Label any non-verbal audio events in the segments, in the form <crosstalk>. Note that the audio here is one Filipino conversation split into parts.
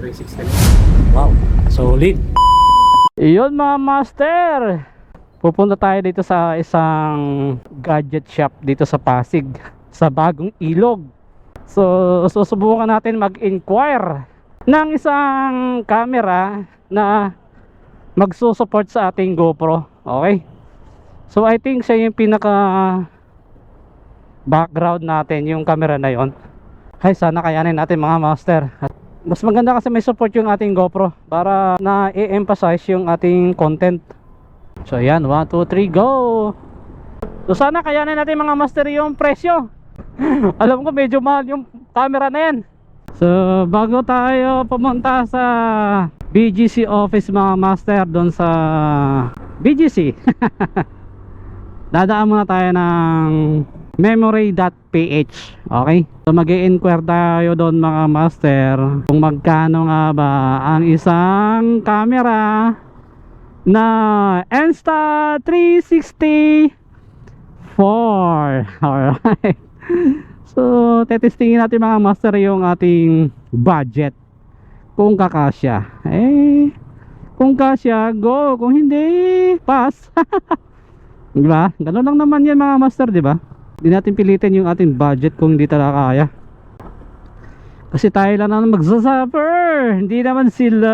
360. Wow, solid. Iyon mga master. Pupunta tayo dito sa isang gadget shop dito sa Pasig sa bagong ilog. So, susubukan natin mag-inquire ng isang camera na magsusupport sa ating GoPro. Okay? So, I think siya yung pinaka background natin, yung camera na yon. Ay, sana kayanin natin mga master. Mas maganda kasi may support yung ating GoPro para na-emphasize yung ating content. So ayan, 1, 2, 3, go! So sana kayanin natin mga master yung presyo. <laughs> Alam ko medyo mahal yung camera na yan. So bago tayo pumunta sa BGC office mga master doon sa BGC. <laughs> Dadaan muna tayo ng memory.ph Okay? So mag inquire tayo doon mga master kung magkano nga ba ang isang camera na Insta360 4 Alright. <laughs> So tetestingin natin mga master yung ating budget. Kung kakasya. Eh kung kasya go. Kung hindi pass. <laughs> Di ba? Ganun lang naman yan mga master, di ba? Hindi natin pilitin yung ating budget kung hindi talaga kaya. Kasi tayo lang naman magsasuffer. Hindi naman sila.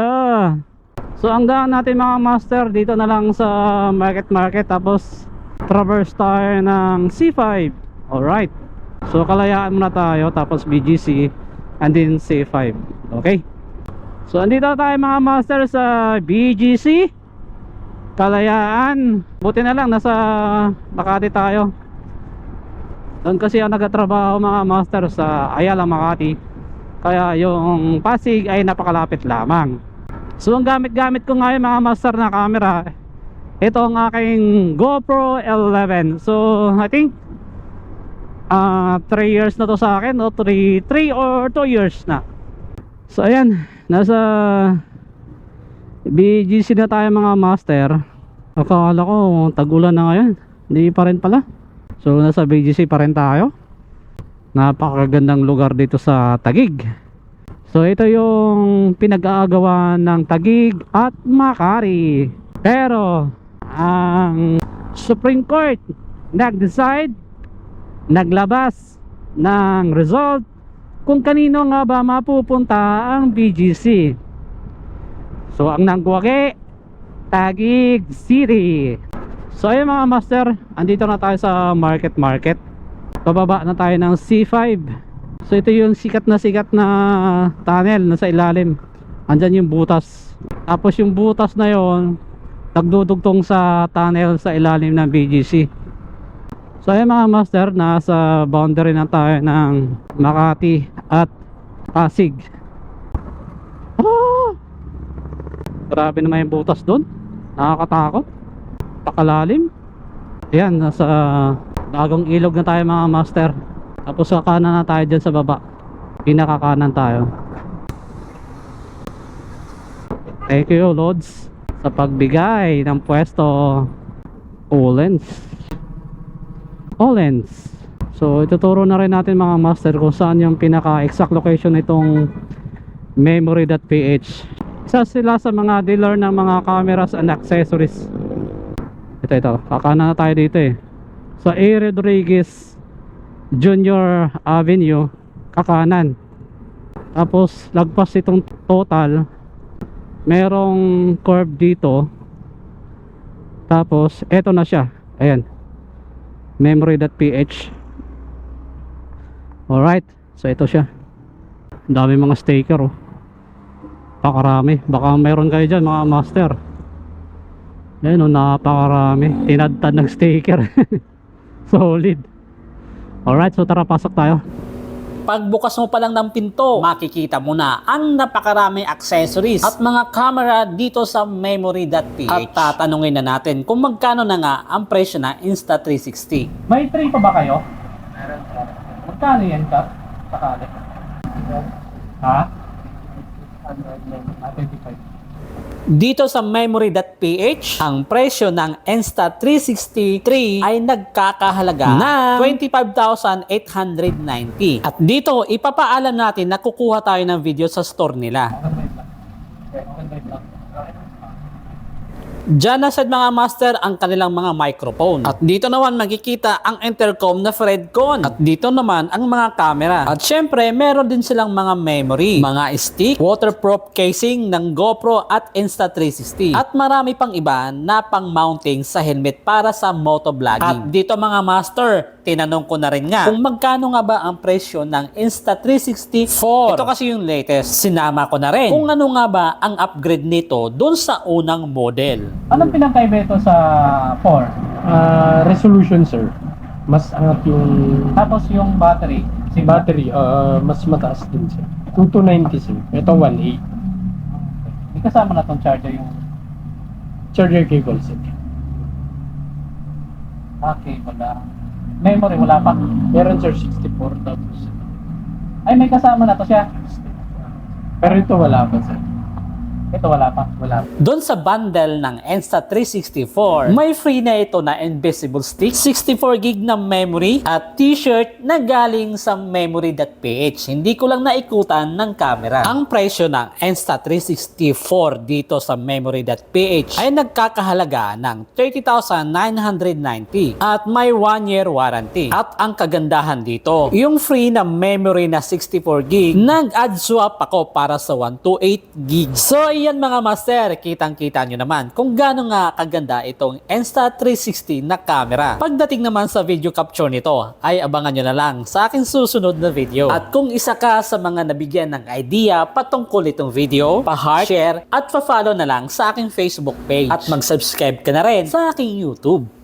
So ang daan natin mga master dito na lang sa market market tapos traverse tayo ng C5. Alright. So kalayaan muna tayo tapos BGC and then C5. Okay? So andito tayo mga master sa BGC. Kalayaan. Buti na lang nasa Makati tayo. Doon kasi ako nagtatrabaho mga master sa Ayala Makati. Kaya yung Pasig ay napakalapit lamang. So ang gamit-gamit ko ngayon mga master na camera ito ang aking GoPro 11. So I think uh, 3 years na to sa akin o 3, 3 or 2 years na. So ayan, nasa BGC na tayo mga master. Akala ko tagulan na ngayon. Hindi pa rin pala. So nasa BGC pa rin tayo. Napakagandang lugar dito sa Tagig. So ito yung pinag-aagawan ng Tagig at Makati. Pero ang Supreme Court nag-decide, naglabas ng result kung kanino nga ba mapupunta ang BGC. So ang nangguwagi, Tagig City. So ayun mga master, andito na tayo sa market market. Bababa na tayo ng C5. So ito yung sikat na sikat na tunnel na sa ilalim. Andyan yung butas. Tapos yung butas na yon nagdudugtong sa tunnel sa ilalim ng BGC. So ayun mga master, nasa boundary na tayo ng Makati at Pasig. Ah! Grabe naman yung butas doon. Nakakatakot. Pakalalim. Ayan, nasa bagong ilog na tayo mga master. Tapos sa kanan na tayo dyan sa baba. Pinakakanan tayo. Thank you, Lods, sa pagbigay ng pwesto. Olens. Olens. So, ituturo na rin natin mga master kung saan yung pinaka-exact location nitong memory.ph. Isa sila sa mga dealer ng mga cameras and accessories. Ito, ito. Kakana na tayo dito eh. Sa A. Rodriguez Junior Avenue, kakanan. Tapos, lagpas itong total. Merong curve dito. Tapos, eto na siya. Ayan. Memory.ph Alright. So, ito siya. Dami mga sticker oh. Napakarami. Baka mayroon kayo dyan mga master. Ayan o, napakarami. Tinadtad ng sticker. <laughs> Solid. Alright, so tara pasok tayo. Pagbukas mo pa lang ng pinto, makikita mo na ang napakaraming accessories at mga camera dito sa memory.ph. At tatanungin na natin kung magkano na nga ang presyo na Insta360. May tray pa ba kayo? Magkano yan ka? Sakali. Ha? 25. Dito sa memory.ph, ang presyo ng Insta363 ay nagkakahalaga ng 25,890. At dito, ipapaalam natin na kukuha tayo ng video sa store nila. Diyan na sa mga master ang kanilang mga microphone. At dito naman makikita ang intercom na Fredcon. At dito naman ang mga camera. At syempre, meron din silang mga memory, mga stick, waterproof casing ng GoPro at Insta360. At marami pang iba na pang mounting sa helmet para sa motovlogging. At dito mga master, tinanong ko na rin nga kung magkano nga ba ang presyo ng Insta360 4. Ito kasi yung latest. Sinama ko na rin kung ano nga ba ang upgrade nito dun sa unang model. Anong pinagkaiba ito sa 4? Ah, resolution sir. Mas angat yung Tapos yung battery, si battery, ah, mas mataas din sir. 2290 sir. Ito 1.8. May kasama na tong charger yung Charger cable sir. okay, wala. Memory, wala pa. Meron sir 64 tapos. Ay, may kasama na to siya. Pero ito wala pa sir. Ito wala pa. Wala. Doon sa bundle ng Insta364, may free na ito na invisible stick, 64 gig na memory, at t-shirt na galing sa memory.ph. Hindi ko lang naikutan ng camera. Ang presyo ng Insta364 dito sa memory.ph ay nagkakahalaga ng 30,990 at may 1 year warranty. At ang kagandahan dito, yung free na memory na 64 gig, nag-add swap ako para sa 128 gig. So, iyan mga master, kitang-kita nyo naman kung gaano nga kaganda itong Insta360 na camera. Pagdating naman sa video capture nito, ay abangan nyo na lang sa aking susunod na video. At kung isa ka sa mga nabigyan ng idea patungkol itong video, pa-heart, share, at pa-follow na lang sa aking Facebook page. At mag-subscribe ka na rin sa aking YouTube.